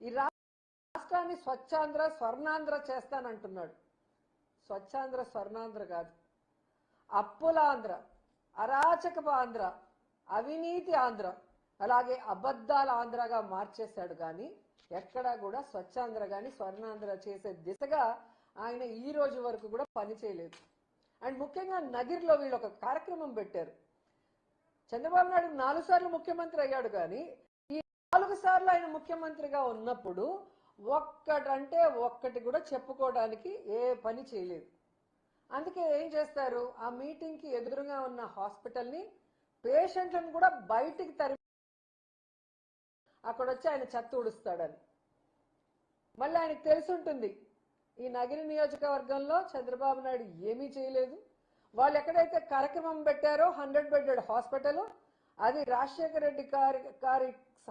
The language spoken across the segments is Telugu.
ఈ రాష్ట్రాన్ని స్వచ్ఛాంధ్ర స్వర్ణాంధ్ర చేస్తానంటున్నాడు. స్వచ్ఛాంధ్ర స్వర్ణాంధ్ర కాదు. అప్పులాంధ్ర అరాచకపు ఆంధ్ర అవినీతి ఆంధ్ర అలాగే అబద్ధాల ఆంధ్రగా మార్చేశాడు కానీ ఎక్కడా కూడా స్వచ్ఛాంధ్ర కానీ స్వర్ణాంధ్ర చేసే దిశగా ఆయన ఈ రోజు వరకు కూడా పని చేయలేదు. అండ్ ముఖ్యంగా నగిరిలో వీళ్ళు ఒక కార్యక్రమం పెట్టారు. చంద్రబాబు నాయుడు నాలుగు సార్లు ముఖ్యమంత్రి అయ్యాడు కానీ నాలుగు సార్లు ఆయన ముఖ్యమంత్రిగా ఉన్నప్పుడు ఒక్కటంటే ఒక్కటి కూడా చెప్పుకోవడానికి ఏ పని చేయలేదు. అందుకే ఏం చేస్తారు? ఆ మీటింగ్కి ఎదురుగా ఉన్న హాస్పిటల్ని పేషెంట్లను కూడా బయటికి తరి అక్కడ వచ్చి ఆయన చెత్త ఊడుస్తాడని. మళ్ళీ ఆయనకు తెలిసి ఉంటుంది ఈ నగిరి నియోజకవర్గంలో చంద్రబాబు నాయుడు ఏమీ చేయలేదు. వాళ్ళు ఎక్కడైతే కార్యక్రమం పెట్టారో హండ్రెడ్ బెడ్డెడ్ హాస్పిటల్ అది రాజశేఖర రెడ్డి గారి గారి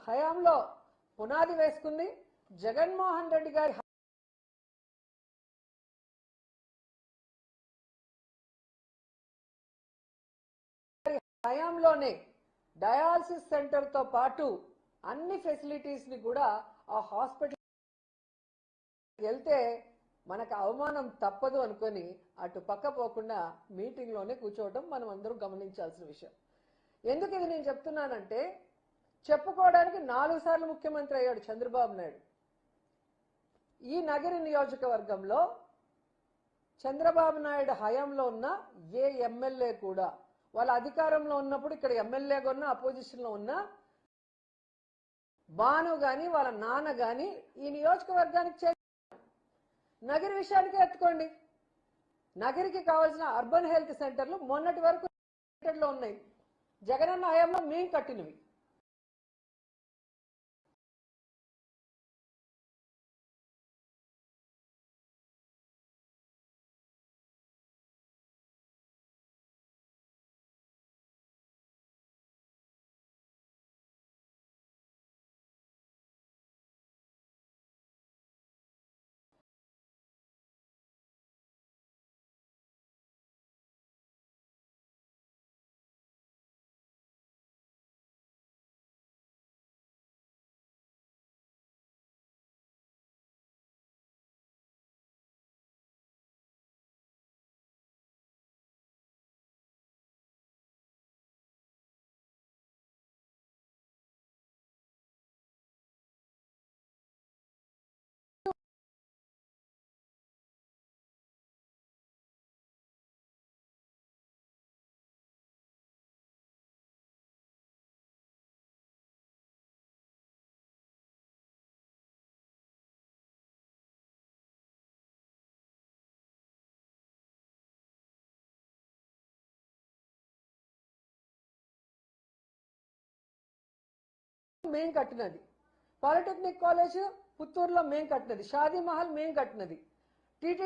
హయాంలో పునాది వేసుకుంది. జగన్మోహన్ రెడ్డి గారి హయాంలోనే డయాలసిస్ సెంటర్తో పాటు అన్ని ఫెసిలిటీస్ని కూడా ఆ హాస్పిటల్ వెళ్తే మనకు అవమానం తప్పదు అనుకొని అటు పక్క పోకుండా మీటింగ్లోనే కూర్చోవడం మనం అందరం గమనించాల్సిన విషయం. ఎందుకు ఇది నేను చెప్తున్నానంటే చెప్పుకోవడానికి నాలుగు సార్లు ముఖ్యమంత్రి అయ్యాడు చంద్రబాబు నాయుడు. ఈ నగరి నియోజకవర్గంలో చంద్రబాబు నాయుడు హయాంలో ఉన్న ఏ ఎమ్మెల్యే కూడా వాళ్ళ అధికారంలో ఉన్నప్పుడు ఇక్కడ ఎమ్మెల్యేగా ఉన్న అపోజిషన్లో ఉన్న బాను గాని వాళ్ళ నాన్న గాని ఈ నియోజకవర్గానికి చే నగరి విషయానికి ఎత్తుకోండి. నగరికి కావాల్సిన అర్బన్ హెల్త్ సెంటర్లు మొన్నటి వరకు లో ఉన్నాయి. జగనన్న హయాంలో మేం కట్టినవి. మేం కట్టినది. పాలిటెక్నిక్ కాలేజ్ పుత్తూరులో మేం కట్టినది. షాదీ మహల్ మేం కట్టినది. టీటీ